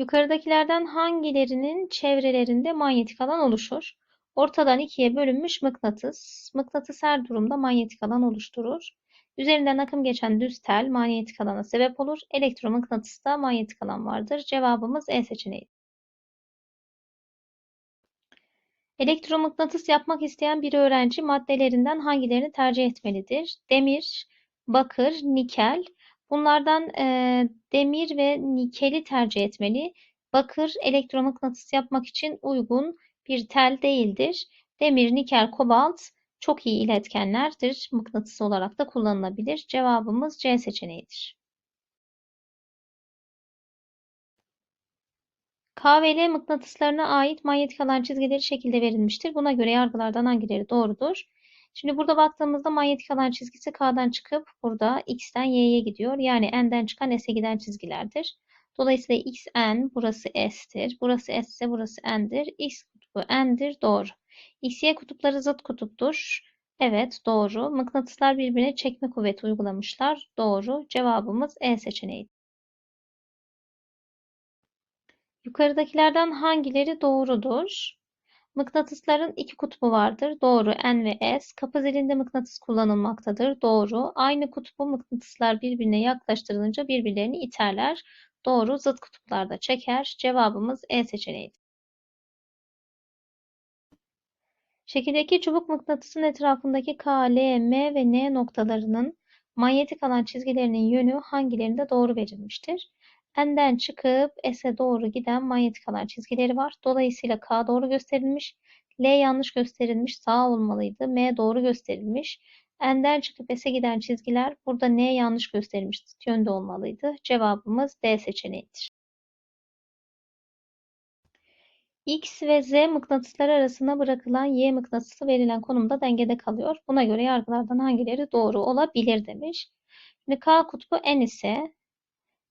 Yukarıdakilerden hangilerinin çevrelerinde manyetik alan oluşur? Ortadan ikiye bölünmüş mıknatıs. Mıknatıs her durumda manyetik alan oluşturur. Üzerinden akım geçen düz tel manyetik alana sebep olur. Elektromıknatısta manyetik alan vardır. Cevabımız E seçeneği. Elektromıknatıs yapmak isteyen bir öğrenci maddelerinden hangilerini tercih etmelidir? Demir, bakır, nikel. Bunlardan e, demir ve nikeli tercih etmeli. Bakır elektromıknatıs yapmak için uygun bir tel değildir. Demir, nikel, kobalt çok iyi iletkenlerdir. Mıknatıs olarak da kullanılabilir. Cevabımız C seçeneğidir. K ve L mıknatıslarına ait manyetik alan çizgileri şekilde verilmiştir. Buna göre yargılardan hangileri doğrudur? Şimdi burada baktığımızda manyetik alan çizgisi K'dan çıkıp burada X'ten Y'ye gidiyor. Yani N'den çıkan S'e giden çizgilerdir. Dolayısıyla X N burası S'tir. Burası S ise burası N'dir. X kutbu N'dir. Doğru. X, Y kutupları zıt kutuptur. Evet doğru. Mıknatıslar birbirine çekme kuvveti uygulamışlar. Doğru. Cevabımız E seçeneği. Yukarıdakilerden hangileri doğrudur? Mıknatısların iki kutbu vardır. Doğru. N ve S. Kapı zilinde mıknatıs kullanılmaktadır. Doğru. Aynı kutbu mıknatıslar birbirine yaklaştırılınca birbirlerini iterler. Doğru. Zıt kutuplarda çeker. Cevabımız E seçeneğidir. Şekildeki çubuk mıknatısın etrafındaki K, L, M ve N noktalarının manyetik alan çizgilerinin yönü hangilerinde doğru verilmiştir? N'den çıkıp S'e doğru giden manyetik alan çizgileri var. Dolayısıyla K doğru gösterilmiş. L yanlış gösterilmiş. Sağ olmalıydı. M doğru gösterilmiş. N'den çıkıp S'e giden çizgiler burada N yanlış gösterilmiş. Zıt yönde olmalıydı. Cevabımız D seçeneğidir. X ve Z mıknatısları arasında bırakılan Y mıknatısı verilen konumda dengede kalıyor. Buna göre yargılardan hangileri doğru olabilir demiş. Şimdi K kutbu N ise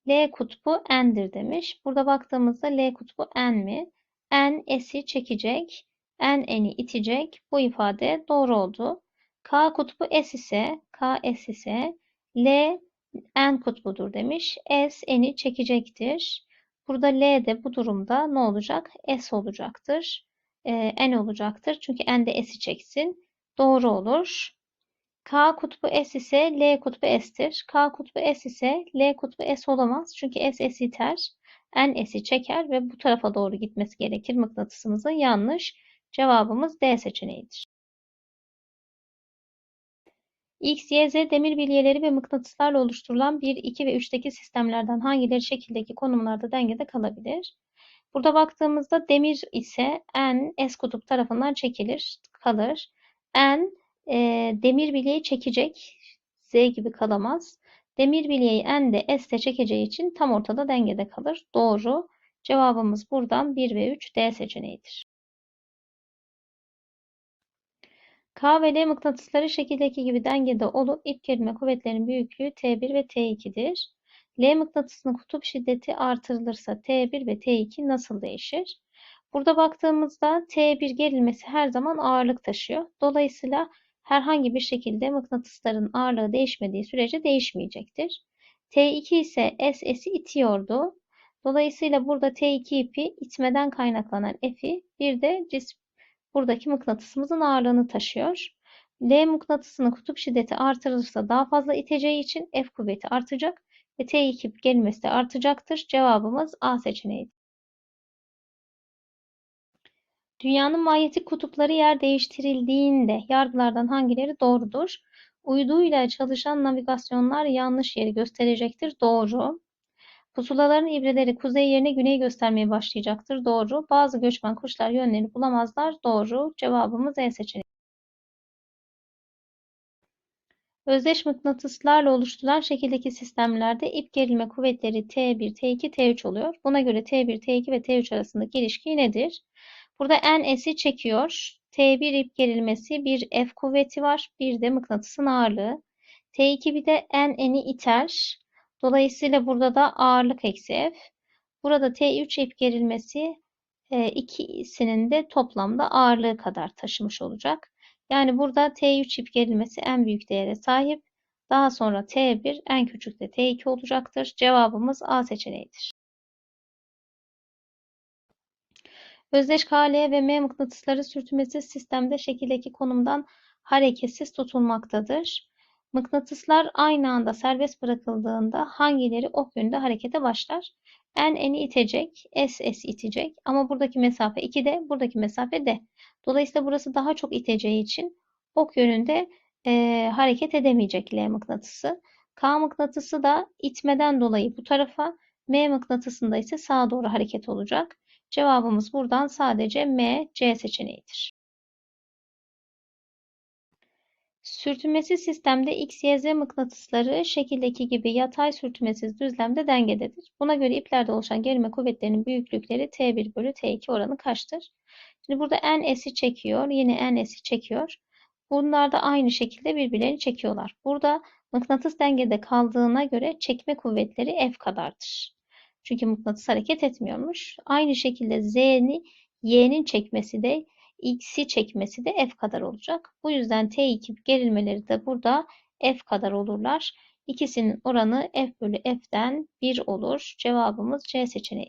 L kutbu N'dir demiş. Burada baktığımızda L kutbu N mi? N S'i çekecek. N N'i itecek. Bu ifade doğru oldu. K kutbu S ise K S ise L N kutbudur demiş. S N'i çekecektir. Burada L de bu durumda ne olacak? S olacaktır. E, N olacaktır. Çünkü N de S'i çeksin. Doğru olur. K kutbu S ise L kutbu S'tir. K kutbu S ise L kutbu S olamaz. Çünkü S S'i iter. N S'i çeker ve bu tarafa doğru gitmesi gerekir mıknatısımızın. Yanlış. Cevabımız D seçeneğidir. X, Y, Z demir bilyeleri ve mıknatıslarla oluşturulan 1, 2 ve 3'teki sistemlerden hangileri şekildeki konumlarda dengede kalabilir? Burada baktığımızda demir ise N S kutup tarafından çekilir, kalır. N e, demir bilyeyi çekecek. Z gibi kalamaz. Demir bilyeyi N de S de çekeceği için tam ortada dengede kalır. Doğru. Cevabımız buradan 1 ve 3 D seçeneğidir. K ve L mıknatısları şekildeki gibi dengede olup ip gerilme kuvvetlerinin büyüklüğü T1 ve T2'dir. L mıknatısının kutup şiddeti artırılırsa T1 ve T2 nasıl değişir? Burada baktığımızda T1 gerilmesi her zaman ağırlık taşıyor. Dolayısıyla herhangi bir şekilde mıknatısların ağırlığı değişmediği sürece değişmeyecektir. T2 ise S S'i itiyordu. Dolayısıyla burada T2 ipi itmeden kaynaklanan F'i bir de cism buradaki mıknatısımızın ağırlığını taşıyor. L mıknatısının kutup şiddeti artırılırsa daha fazla iteceği için F kuvveti artacak ve T2 gerilmesi de artacaktır. Cevabımız A seçeneğidir. Dünyanın manyetik kutupları yer değiştirildiğinde yargılardan hangileri doğrudur? Uyduyla çalışan navigasyonlar yanlış yeri gösterecektir. Doğru. Pusulaların ibreleri kuzey yerine güney göstermeye başlayacaktır. Doğru. Bazı göçmen kuşlar yönlerini bulamazlar. Doğru. Cevabımız E seçeneği. Özdeş mıknatıslarla oluşturulan şekildeki sistemlerde ip gerilme kuvvetleri T1, T2, T3 oluyor. Buna göre T1, T2 ve T3 arasındaki ilişki nedir? Burada N S'i çekiyor. T1 ip gerilmesi bir F kuvveti var. Bir de mıknatısın ağırlığı. T2 bir de N N'i iter. Dolayısıyla burada da ağırlık eksi F. Burada T3 ip gerilmesi e, ikisinin de toplamda ağırlığı kadar taşımış olacak. Yani burada T3 ip gerilmesi en büyük değere sahip. Daha sonra T1 en küçük de T2 olacaktır. Cevabımız A seçeneğidir. Özdeş KL ve M mıknatısları sürtünmesiz sistemde şekildeki konumdan hareketsiz tutulmaktadır. Mıknatıslar aynı anda serbest bırakıldığında hangileri ok yönünde harekete başlar? N N'i itecek, S S itecek ama buradaki mesafe 2D, buradaki mesafe D. Dolayısıyla burası daha çok iteceği için ok yönünde e, hareket edemeyecek L mıknatısı. K mıknatısı da itmeden dolayı bu tarafa, M mıknatısında ise sağa doğru hareket olacak. Cevabımız buradan sadece M, C seçeneğidir. Sürtünmesiz sistemde X, Y, Z mıknatısları şekildeki gibi yatay sürtünmesiz düzlemde dengededir. Buna göre iplerde oluşan gerilme kuvvetlerinin büyüklükleri T1 bölü T2 oranı kaçtır? Şimdi burada N S'i çekiyor, yine N S'i çekiyor. Bunlar da aynı şekilde birbirlerini çekiyorlar. Burada mıknatıs dengede kaldığına göre çekme kuvvetleri F kadardır. Çünkü mıknatıs hareket etmiyormuş. Aynı şekilde Z'ni Y'nin çekmesi de X'i çekmesi de F kadar olacak. Bu yüzden T2 gerilmeleri de burada F kadar olurlar. İkisinin oranı F bölü F'den 1 olur. Cevabımız C seçeneği.